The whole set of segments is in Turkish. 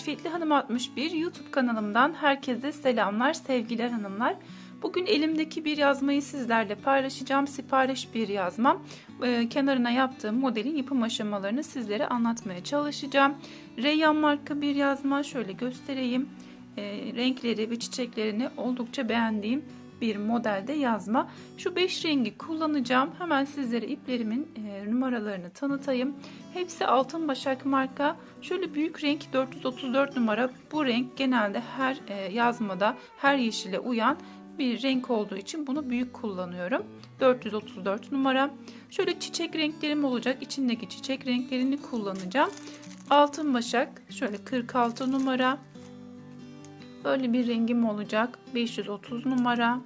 Marifetli Hanım 61 YouTube kanalımdan herkese selamlar, sevgiler hanımlar. Bugün elimdeki bir yazmayı sizlerle paylaşacağım. Sipariş bir yazmam. Ee, kenarına yaptığım modelin yapım aşamalarını sizlere anlatmaya çalışacağım. Reyyan marka bir yazma. Şöyle göstereyim. Ee, renkleri ve çiçeklerini oldukça beğendiğim bir modelde yazma. Şu 5 rengi kullanacağım. Hemen sizlere iplerimin e, numaralarını tanıtayım. Hepsi altın başak marka. Şöyle büyük renk 434 numara. Bu renk genelde her e, yazmada her yeşile uyan bir renk olduğu için bunu büyük kullanıyorum. 434 numara. Şöyle çiçek renklerim olacak. İçindeki çiçek renklerini kullanacağım. Altın başak şöyle 46 numara. Böyle bir rengim olacak. 530 numara.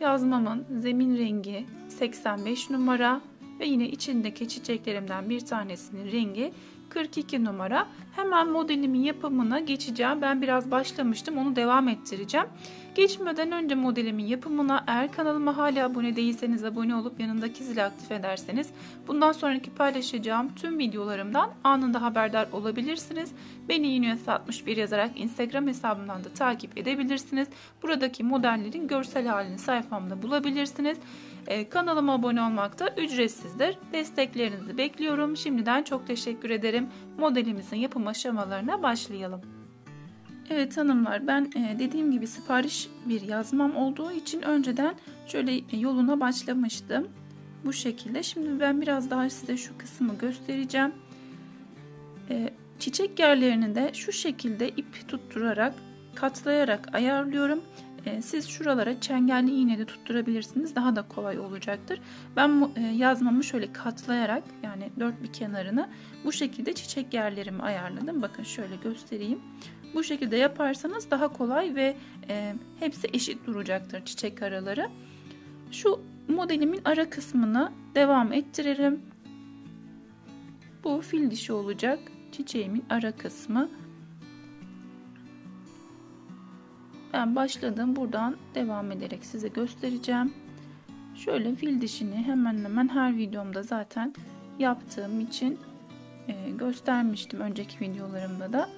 Yazmamın zemin rengi 85 numara ve yine içindeki çiçeklerimden bir tanesinin rengi 42 numara. Hemen modelimin yapımına geçeceğim. Ben biraz başlamıştım. Onu devam ettireceğim. Geçmeden önce modelimin yapımına eğer kanalıma hala abone değilseniz abone olup yanındaki zili aktif ederseniz bundan sonraki paylaşacağım tüm videolarımdan anında haberdar olabilirsiniz. Beni Inues 61 yazarak Instagram hesabımdan da takip edebilirsiniz. Buradaki modellerin görsel halini sayfamda bulabilirsiniz. Ee, kanalıma abone olmak da ücretsizdir. Desteklerinizi bekliyorum. Şimdiden çok teşekkür ederim. Modelimizin yapım aşamalarına başlayalım. Evet hanımlar ben e, dediğim gibi sipariş bir yazmam olduğu için önceden şöyle e, yoluna başlamıştım. Bu şekilde. Şimdi ben biraz daha size şu kısmı göstereceğim. E, çiçek yerlerini de şu şekilde ip tutturarak katlayarak ayarlıyorum. Siz şuralara çengelli iğne de tutturabilirsiniz. Daha da kolay olacaktır. Ben yazmamı şöyle katlayarak yani dört bir kenarını bu şekilde çiçek yerlerimi ayarladım. Bakın şöyle göstereyim. Bu şekilde yaparsanız daha kolay ve e, hepsi eşit duracaktır çiçek araları. Şu modelimin ara kısmını devam ettirelim. Bu fil dişi olacak. Çiçeğimin ara kısmı. Ben başladım. Buradan devam ederek size göstereceğim. Şöyle fil dişini hemen hemen her videomda zaten yaptığım için e, göstermiştim önceki videolarımda da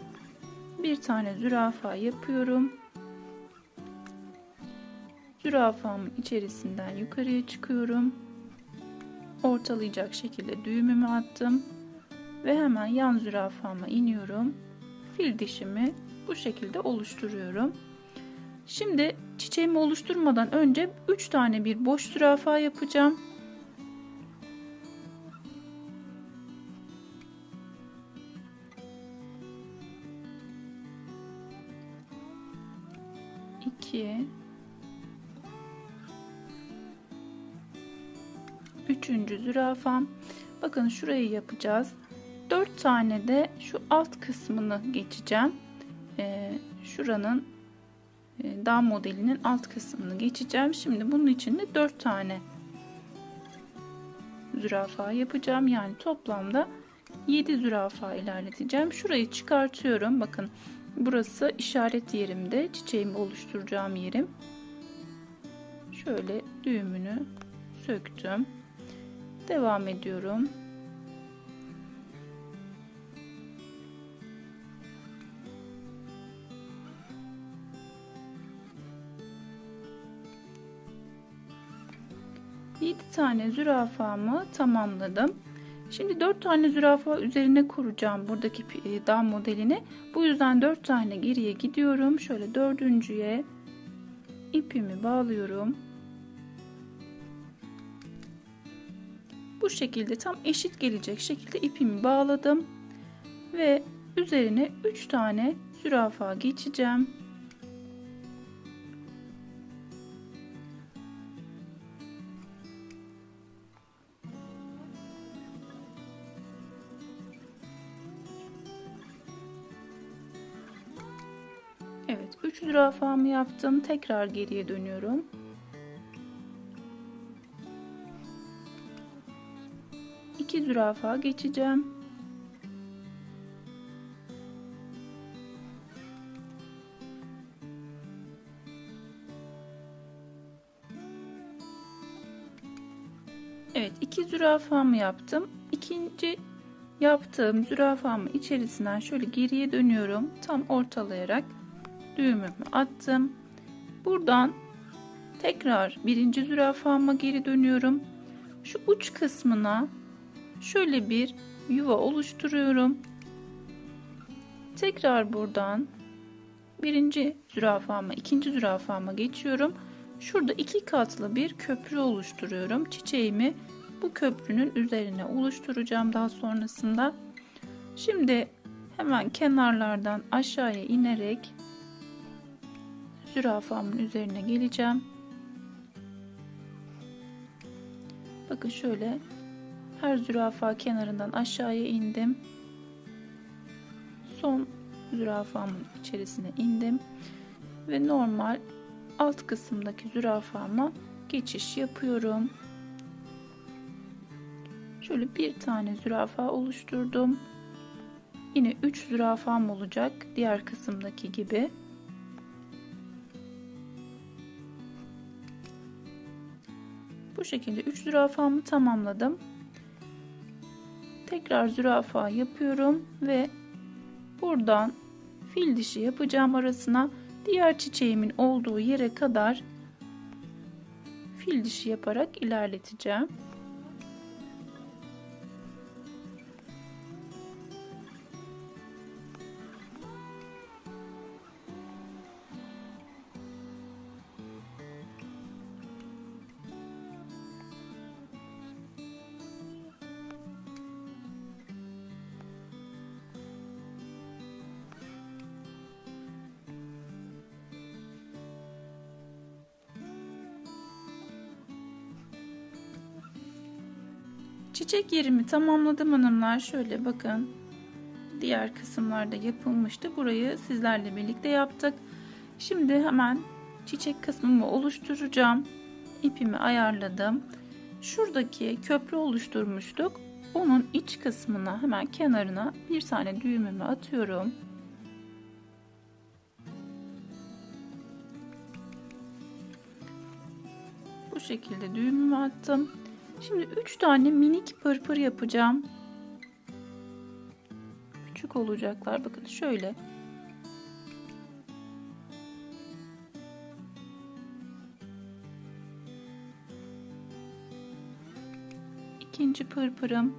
bir tane zürafa yapıyorum. Zürafamın içerisinden yukarıya çıkıyorum. Ortalayacak şekilde düğümümü attım. Ve hemen yan zürafama iniyorum. Fil dişimi bu şekilde oluşturuyorum. Şimdi çiçeğimi oluşturmadan önce 3 tane bir boş zürafa yapacağım. 2 üçüncü zürafam. Bakın şurayı yapacağız. 4 tane de şu alt kısmını geçeceğim. Ee, şuranın e, dağ modelinin alt kısmını geçeceğim. Şimdi bunun için de 4 tane zürafa yapacağım. Yani toplamda 7 zürafa ilerleteceğim. Şurayı çıkartıyorum. Bakın Burası işaret yerimde. Çiçeğimi oluşturacağım yerim. Şöyle düğümünü söktüm. Devam ediyorum. Yedi tane zürafamı tamamladım. Şimdi 4 tane zürafa üzerine kuracağım buradaki e, dağ modelini. Bu yüzden 4 tane geriye gidiyorum. Şöyle dördüncüye ipimi bağlıyorum. Bu şekilde tam eşit gelecek şekilde ipimi bağladım. Ve üzerine 3 tane zürafa geçeceğim. Zürafamı yaptım. Tekrar geriye dönüyorum. İki zürafa geçeceğim. Evet iki zürafamı yaptım. İkinci yaptığım zürafamın içerisinden şöyle geriye dönüyorum. Tam ortalayarak düğümümü attım. Buradan tekrar birinci zürafama geri dönüyorum. Şu uç kısmına şöyle bir yuva oluşturuyorum. Tekrar buradan birinci zürafama, ikinci zürafama geçiyorum. Şurada iki katlı bir köprü oluşturuyorum. Çiçeğimi bu köprünün üzerine oluşturacağım daha sonrasında. Şimdi hemen kenarlardan aşağıya inerek zürafamın üzerine geleceğim. Bakın şöyle her zürafa kenarından aşağıya indim. Son zürafamın içerisine indim ve normal alt kısımdaki zürafama geçiş yapıyorum. Şöyle bir tane zürafa oluşturdum. Yine 3 zürafam olacak diğer kısımdaki gibi. Bu şekilde 3 zürafamı tamamladım. Tekrar zürafa yapıyorum ve buradan fil dişi yapacağım arasına diğer çiçeğimin olduğu yere kadar fil dişi yaparak ilerleteceğim. Çiçek yerimi tamamladım hanımlar. Şöyle bakın. Diğer kısımlarda yapılmıştı. Burayı sizlerle birlikte yaptık. Şimdi hemen çiçek kısmımı oluşturacağım. İpimi ayarladım. Şuradaki köprü oluşturmuştuk. Onun iç kısmına hemen kenarına bir tane düğümümü atıyorum. Bu şekilde düğümümü attım. Şimdi 3 tane minik pırpır yapacağım. Küçük olacaklar. Bakın şöyle. İkinci pırpırım.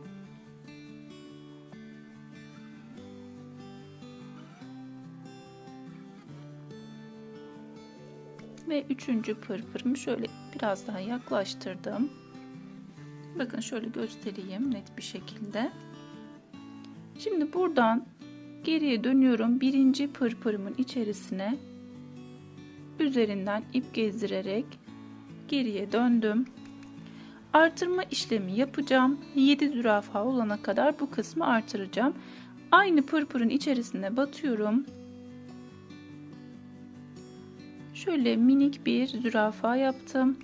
Ve üçüncü pırpırımı şöyle biraz daha yaklaştırdım. Bakın şöyle göstereyim net bir şekilde. Şimdi buradan geriye dönüyorum. Birinci pırpırımın içerisine üzerinden ip gezdirerek geriye döndüm. Artırma işlemi yapacağım. 7 zürafa olana kadar bu kısmı artıracağım. Aynı pırpırın içerisine batıyorum. Şöyle minik bir zürafa yaptım.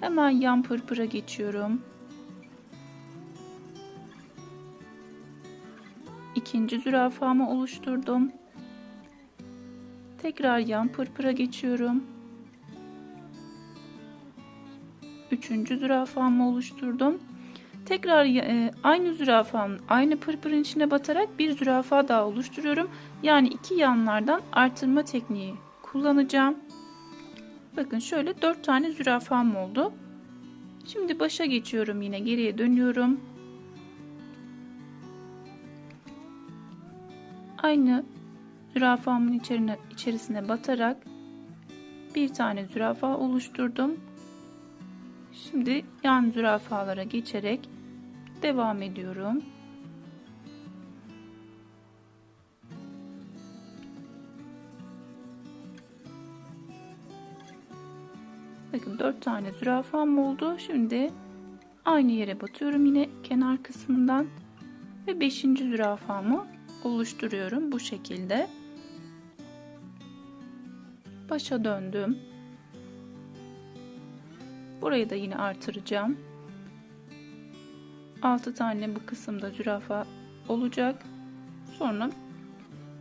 Hemen yan pırpıra geçiyorum. İkinci zürafamı oluşturdum. Tekrar yan pırpıra geçiyorum. Üçüncü zürafamı oluşturdum. Tekrar e, aynı zürafanın aynı pırpırın içine batarak bir zürafa daha oluşturuyorum. Yani iki yanlardan artırma tekniği kullanacağım. Bakın şöyle 4 tane zürafam oldu. Şimdi başa geçiyorum yine geriye dönüyorum. Aynı zürafamın içerine, içerisine batarak bir tane zürafa oluşturdum. Şimdi yan zürafalara geçerek devam ediyorum. Bakın 4 tane zürafam oldu. Şimdi aynı yere batıyorum yine kenar kısmından ve 5. zürafamı oluşturuyorum bu şekilde. Başa döndüm. Burayı da yine artıracağım. 6 tane bu kısımda zürafa olacak. Sonra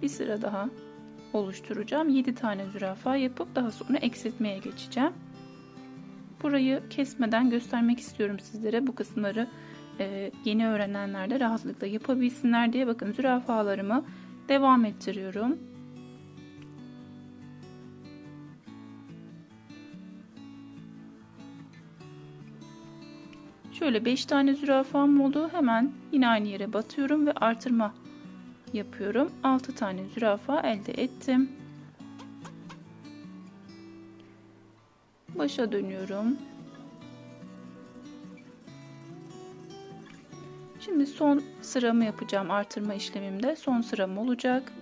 bir sıra daha oluşturacağım. 7 tane zürafa yapıp daha sonra eksiltmeye geçeceğim. Burayı kesmeden göstermek istiyorum sizlere. Bu kısımları e, yeni öğrenenler de rahatlıkla yapabilsinler diye bakın zürafalarımı devam ettiriyorum. Şöyle 5 tane zürafam oldu. Hemen yine aynı yere batıyorum ve artırma yapıyorum. 6 tane zürafa elde ettim. Başa dönüyorum. Şimdi son sıramı yapacağım artırma işlemimde. Son sıram olacak.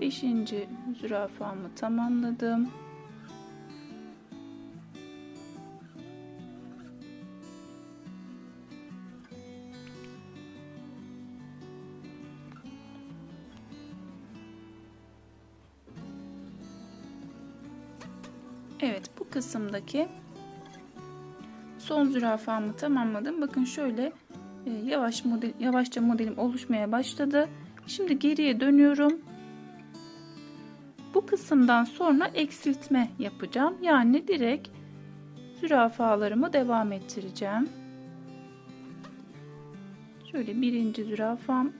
Beşinci zürafamı tamamladım. Evet bu kısımdaki son zürafamı tamamladım. Bakın şöyle e, yavaş model yavaşça modelim oluşmaya başladı. Şimdi geriye dönüyorum. Kısımdan sonra eksiltme yapacağım. Yani direkt zürafalarımı devam ettireceğim. Şöyle birinci zürafam.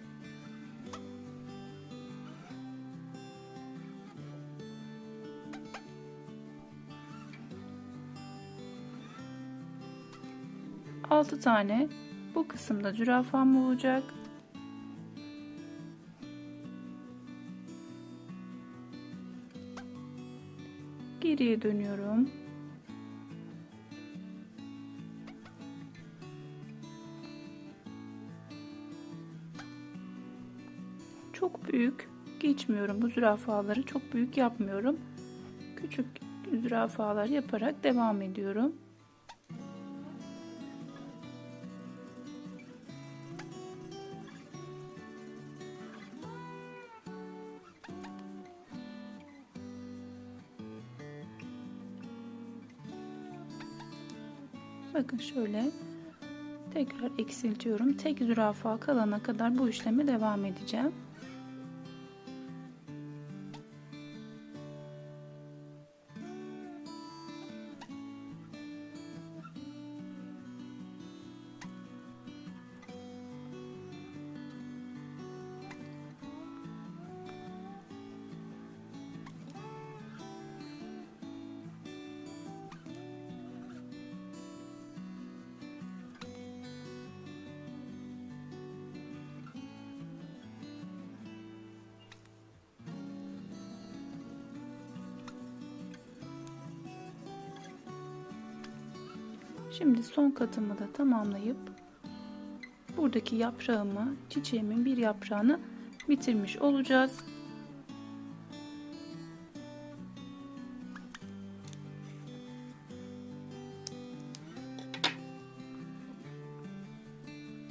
Altı tane bu kısımda zürafam olacak. Geriye dönüyorum. Çok büyük geçmiyorum bu zürafaları çok büyük yapmıyorum. Küçük zürafalar yaparak devam ediyorum. Şöyle tekrar eksiltiyorum. Tek zürafa kalana kadar bu işlemi devam edeceğim. Şimdi son katımı da tamamlayıp buradaki yaprağımı, çiçeğimin bir yaprağını bitirmiş olacağız.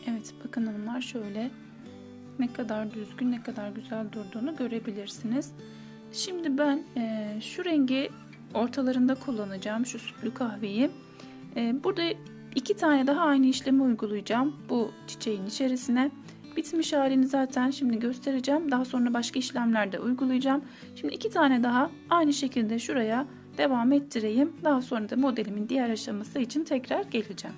Evet bakın hanımlar şöyle ne kadar düzgün ne kadar güzel durduğunu görebilirsiniz. Şimdi ben e, şu rengi ortalarında kullanacağım şu sütlü kahveyi. E, burada iki tane daha aynı işlemi uygulayacağım bu çiçeğin içerisine. Bitmiş halini zaten şimdi göstereceğim. Daha sonra başka işlemlerde uygulayacağım. Şimdi iki tane daha aynı şekilde şuraya devam ettireyim. Daha sonra da modelimin diğer aşaması için tekrar geleceğim.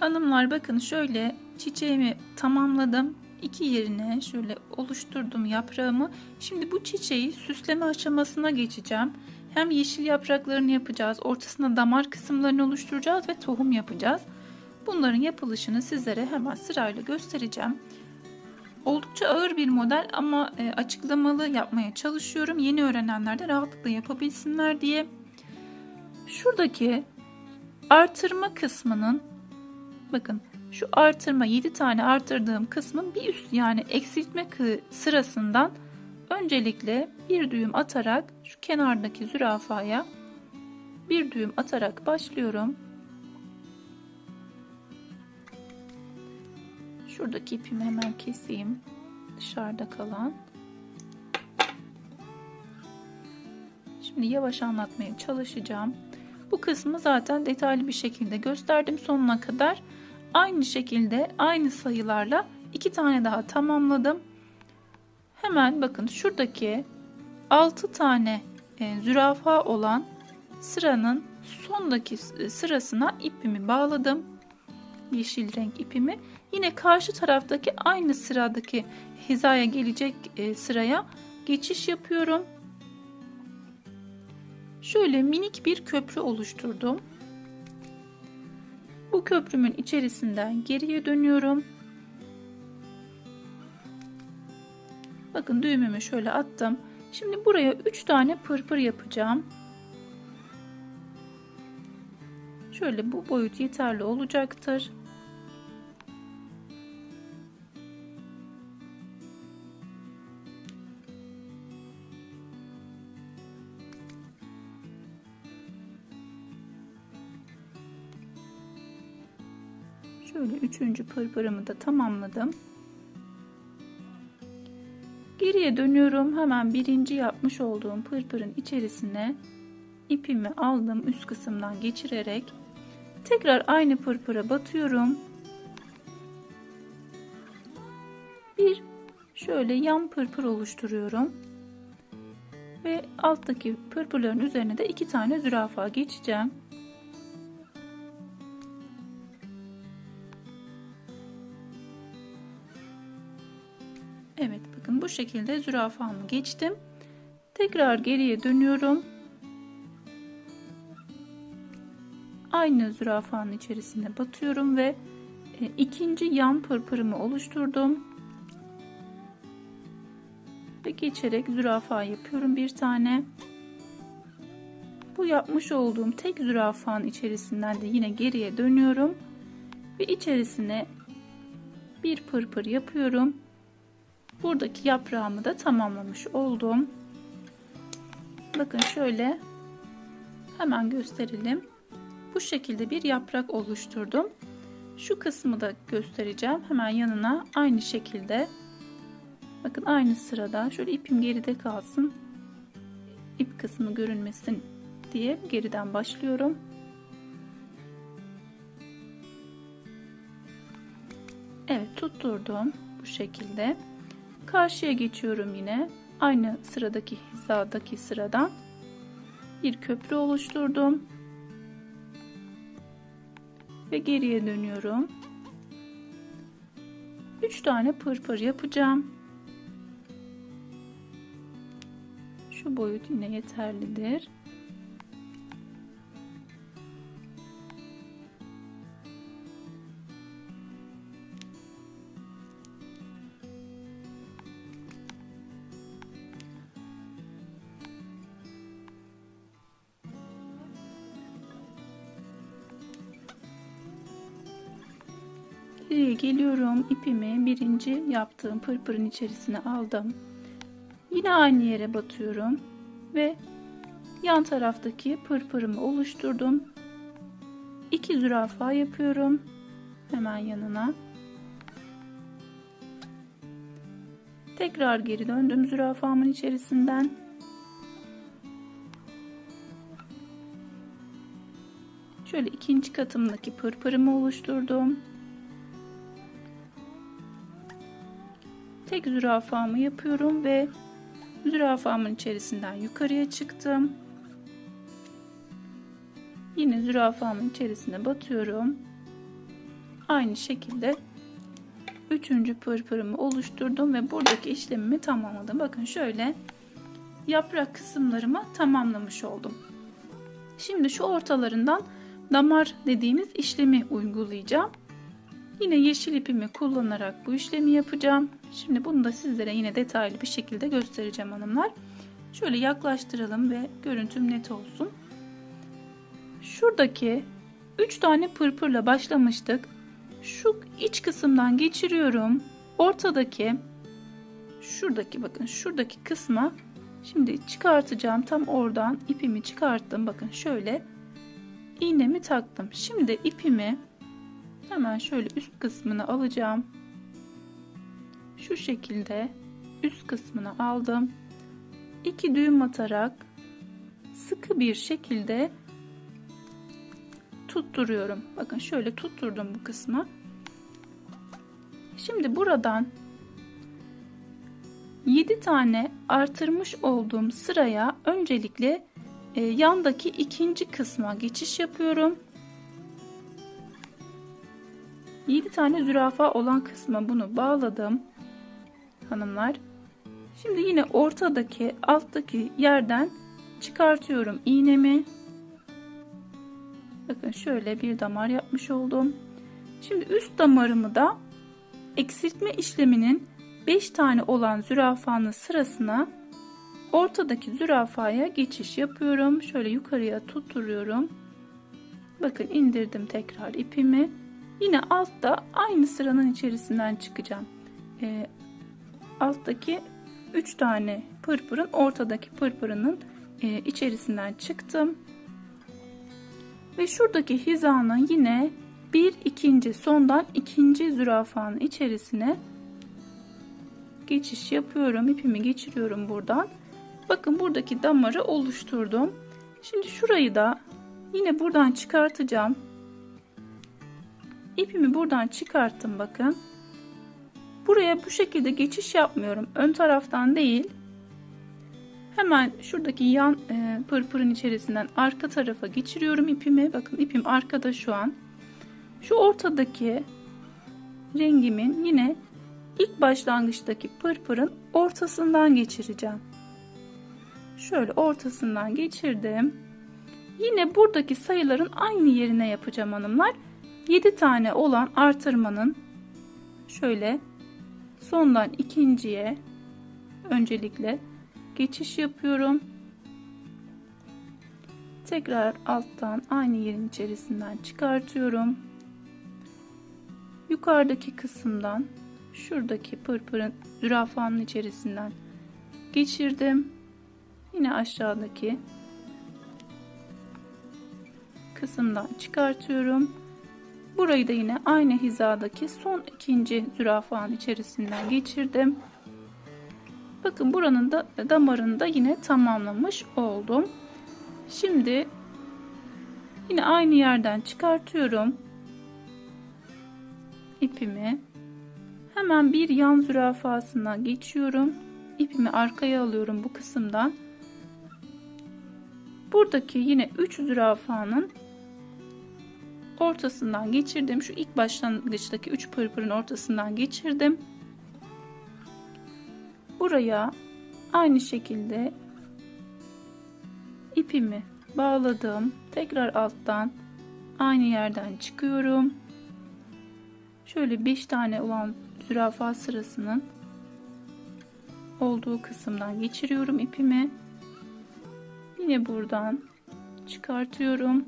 Hanımlar bakın şöyle çiçeğimi tamamladım. İki yerine şöyle oluşturdum yaprağımı. Şimdi bu çiçeği süsleme aşamasına geçeceğim. Hem yeşil yapraklarını yapacağız, ortasına damar kısımlarını oluşturacağız ve tohum yapacağız. Bunların yapılışını sizlere hemen sırayla göstereceğim. Oldukça ağır bir model ama e, açıklamalı yapmaya çalışıyorum. Yeni öğrenenler de rahatlıkla yapabilsinler diye. Şuradaki artırma kısmının bakın şu artırma 7 tane artırdığım kısmın bir üst yani eksiltme sırasından öncelikle bir düğüm atarak şu kenardaki zürafaya bir düğüm atarak başlıyorum. Şuradaki ipimi hemen keseyim. Dışarıda kalan. Şimdi yavaş anlatmaya çalışacağım. Bu kısmı zaten detaylı bir şekilde gösterdim sonuna kadar. Aynı şekilde aynı sayılarla iki tane daha tamamladım. Hemen bakın şuradaki 6 tane e, zürafa olan sıranın sondaki sırasına ipimi bağladım. Yeşil renk ipimi. Yine karşı taraftaki aynı sıradaki hizaya gelecek e, sıraya geçiş yapıyorum. Şöyle minik bir köprü oluşturdum. Bu köprümün içerisinden geriye dönüyorum. Bakın düğümümü şöyle attım. Şimdi buraya 3 tane pırpır yapacağım. Şöyle bu boyut yeterli olacaktır. Şöyle üçüncü pırpırımı da tamamladım. Geriye dönüyorum. Hemen birinci yapmış olduğum pırpırın içerisine ipimi aldım üst kısımdan geçirerek tekrar aynı pırpıra batıyorum. Bir şöyle yan pırpır oluşturuyorum. Ve alttaki pırpırların üzerine de iki tane zürafa geçeceğim. Şekilde zürafamı geçtim. Tekrar geriye dönüyorum. Aynı zürafanın içerisine batıyorum ve e, ikinci yan pırpırımı oluşturdum. Ve geçerek zürafa yapıyorum bir tane. Bu yapmış olduğum tek zürafanın içerisinden de yine geriye dönüyorum. Ve içerisine bir pırpır yapıyorum buradaki yaprağımı da tamamlamış oldum. Bakın şöyle hemen gösterelim. Bu şekilde bir yaprak oluşturdum. Şu kısmı da göstereceğim. Hemen yanına aynı şekilde. Bakın aynı sırada şöyle ipim geride kalsın. İp kısmı görünmesin diye geriden başlıyorum. Evet tutturdum bu şekilde. Karşıya geçiyorum yine. Aynı sıradaki hizadaki sıradan bir köprü oluşturdum. Ve geriye dönüyorum. 3 tane pırpır yapacağım. Şu boyut yine yeterlidir. Geliyorum. ipimi birinci yaptığım pırpırın içerisine aldım. Yine aynı yere batıyorum. Ve yan taraftaki pırpırımı oluşturdum. İki zürafa yapıyorum. Hemen yanına. Tekrar geri döndüm zürafamın içerisinden. Şöyle ikinci katımdaki pırpırımı oluşturdum. Tek zürafamı yapıyorum ve zürafamın içerisinden yukarıya çıktım. Yine zürafamın içerisine batıyorum. Aynı şekilde üçüncü pırpırımı oluşturdum ve buradaki işlemimi tamamladım. Bakın şöyle yaprak kısımlarımı tamamlamış oldum. Şimdi şu ortalarından damar dediğimiz işlemi uygulayacağım. Yine yeşil ipimi kullanarak bu işlemi yapacağım. Şimdi bunu da sizlere yine detaylı bir şekilde göstereceğim hanımlar. Şöyle yaklaştıralım ve görüntüm net olsun. Şuradaki 3 tane pırpırla başlamıştık. Şu iç kısımdan geçiriyorum. Ortadaki şuradaki bakın şuradaki kısma şimdi çıkartacağım. Tam oradan ipimi çıkarttım. Bakın şöyle iğnemi taktım. Şimdi ipimi hemen şöyle üst kısmını alacağım şu şekilde üst kısmına aldım. 2 düğüm atarak sıkı bir şekilde tutturuyorum. Bakın şöyle tutturdum bu kısmı. Şimdi buradan 7 tane artırmış olduğum sıraya öncelikle e, yandaki ikinci kısma geçiş yapıyorum. 7 tane zürafa olan kısma bunu bağladım hanımlar. Şimdi yine ortadaki alttaki yerden çıkartıyorum iğnemi. Bakın şöyle bir damar yapmış oldum. Şimdi üst damarımı da eksiltme işleminin 5 tane olan zürafanın sırasına ortadaki zürafaya geçiş yapıyorum. Şöyle yukarıya tutturuyorum. Bakın indirdim tekrar ipimi. Yine altta aynı sıranın içerisinden çıkacağım. E, alttaki 3 tane pırpırın ortadaki pırpırının e, içerisinden çıktım. Ve şuradaki hizanın yine bir ikinci sondan ikinci zürafanın içerisine geçiş yapıyorum. İpimi geçiriyorum buradan. Bakın buradaki damarı oluşturdum. Şimdi şurayı da yine buradan çıkartacağım. İpimi buradan çıkarttım bakın. Buraya bu şekilde geçiş yapmıyorum. Ön taraftan değil. Hemen şuradaki yan e, pırpırın içerisinden arka tarafa geçiriyorum ipimi. Bakın ipim arkada şu an. Şu ortadaki rengimin yine ilk başlangıçtaki pırpırın ortasından geçireceğim. Şöyle ortasından geçirdim. Yine buradaki sayıların aynı yerine yapacağım hanımlar. 7 tane olan artırmanın şöyle sondan ikinciye öncelikle geçiş yapıyorum. Tekrar alttan aynı yerin içerisinden çıkartıyorum. Yukarıdaki kısımdan şuradaki pırpırın zürafanın içerisinden geçirdim. Yine aşağıdaki kısımdan çıkartıyorum. Burayı da yine aynı hizadaki son ikinci zürafanın içerisinden geçirdim. Bakın buranın da damarını da yine tamamlamış oldum. Şimdi yine aynı yerden çıkartıyorum ipimi. Hemen bir yan zürafasına geçiyorum. İpimi arkaya alıyorum bu kısımdan. Buradaki yine 3 zürafanın ortasından geçirdim. Şu ilk başlangıçtaki 3 pırpırın ortasından geçirdim. Buraya aynı şekilde ipimi bağladım. Tekrar alttan aynı yerden çıkıyorum. Şöyle 5 tane olan zürafa sırasının olduğu kısımdan geçiriyorum ipimi. Yine buradan çıkartıyorum.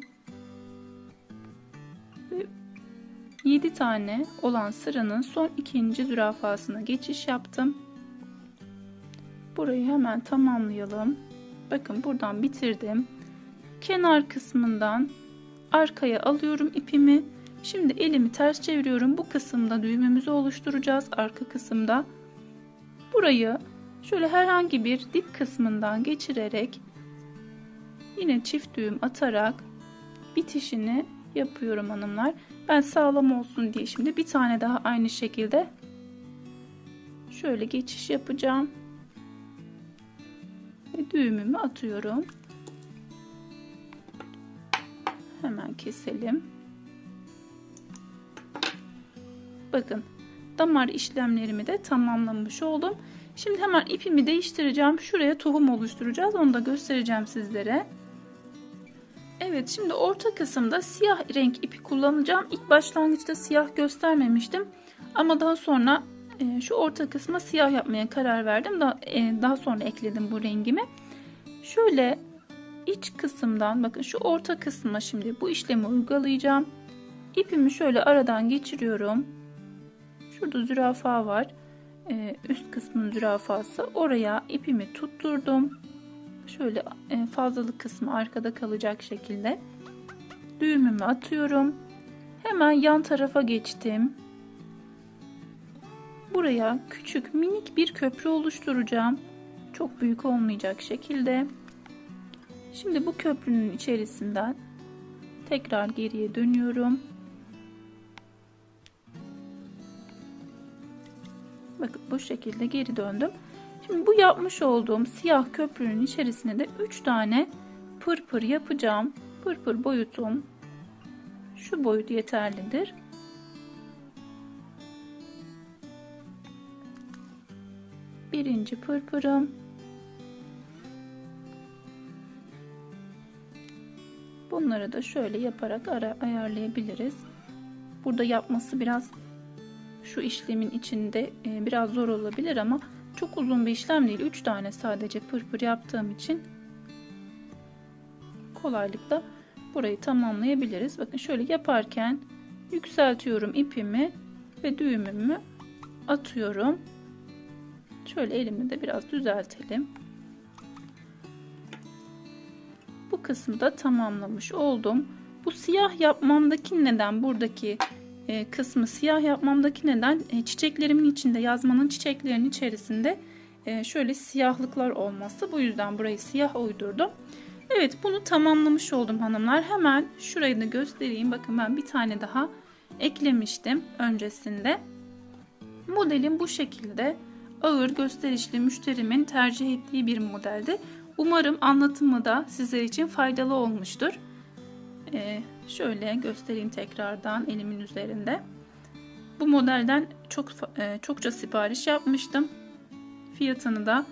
7 tane olan sıranın son ikinci zürafasına geçiş yaptım. Burayı hemen tamamlayalım. Bakın buradan bitirdim. Kenar kısmından arkaya alıyorum ipimi. Şimdi elimi ters çeviriyorum. Bu kısımda düğümümüzü oluşturacağız. Arka kısımda. Burayı şöyle herhangi bir dip kısmından geçirerek yine çift düğüm atarak bitişini yapıyorum hanımlar. Ben sağlam olsun diye şimdi bir tane daha aynı şekilde şöyle geçiş yapacağım. Ve düğümümü atıyorum. Hemen keselim. Bakın damar işlemlerimi de tamamlamış oldum. Şimdi hemen ipimi değiştireceğim. Şuraya tohum oluşturacağız. Onu da göstereceğim sizlere. Evet şimdi orta kısımda siyah renk ipi kullanacağım. İlk başlangıçta siyah göstermemiştim. Ama daha sonra e, şu orta kısma siyah yapmaya karar verdim. Daha, e, daha sonra ekledim bu rengimi. Şöyle iç kısımdan bakın şu orta kısma şimdi bu işlemi uygulayacağım. İpimi şöyle aradan geçiriyorum. Şurada zürafa var. Ee, üst kısmın zürafası. Oraya ipimi tutturdum. Şöyle e, fazlalık kısmı arkada kalacak şekilde. Düğümümü atıyorum. Hemen yan tarafa geçtim. buraya küçük minik bir köprü oluşturacağım. Çok büyük olmayacak şekilde. Şimdi bu köprünün içerisinden tekrar geriye dönüyorum. Bakın bu şekilde geri döndüm. Şimdi bu yapmış olduğum siyah köprünün içerisine de 3 tane pırpır yapacağım. Pırpır boyutum şu boyut yeterlidir. Birinci pırpırım. Bunları da şöyle yaparak ara ayarlayabiliriz. Burada yapması biraz şu işlemin içinde e, biraz zor olabilir ama çok uzun bir işlem değil. 3 tane sadece pırpır yaptığım için kolaylıkla burayı tamamlayabiliriz. Bakın şöyle yaparken yükseltiyorum ipimi ve düğümümü atıyorum. Şöyle elimi de biraz düzeltelim. Bu kısmı da tamamlamış oldum. Bu siyah yapmamdaki neden buradaki kısmı siyah yapmamdaki neden e, çiçeklerimin içinde yazmanın çiçeklerinin içerisinde e, şöyle siyahlıklar olması. Bu yüzden burayı siyah uydurdum. Evet bunu tamamlamış oldum hanımlar. Hemen şurayı da göstereyim. Bakın ben bir tane daha eklemiştim öncesinde. Modelim bu şekilde ağır gösterişli müşterimin tercih ettiği bir modeldi. Umarım anlatımı da sizler için faydalı olmuştur. Ee, şöyle göstereyim tekrardan elimin üzerinde. Bu modelden çok e, çokça sipariş yapmıştım. Fiyatını da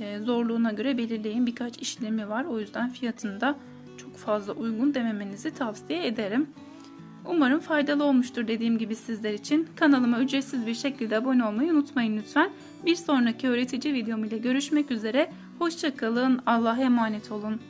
e, zorluğuna göre belirleyin. Birkaç işlemi var. O yüzden fiyatını da çok fazla uygun dememenizi tavsiye ederim. Umarım faydalı olmuştur dediğim gibi sizler için. Kanalıma ücretsiz bir şekilde abone olmayı unutmayın lütfen. Bir sonraki öğretici videom ile görüşmek üzere. Hoşçakalın. Allah'a emanet olun.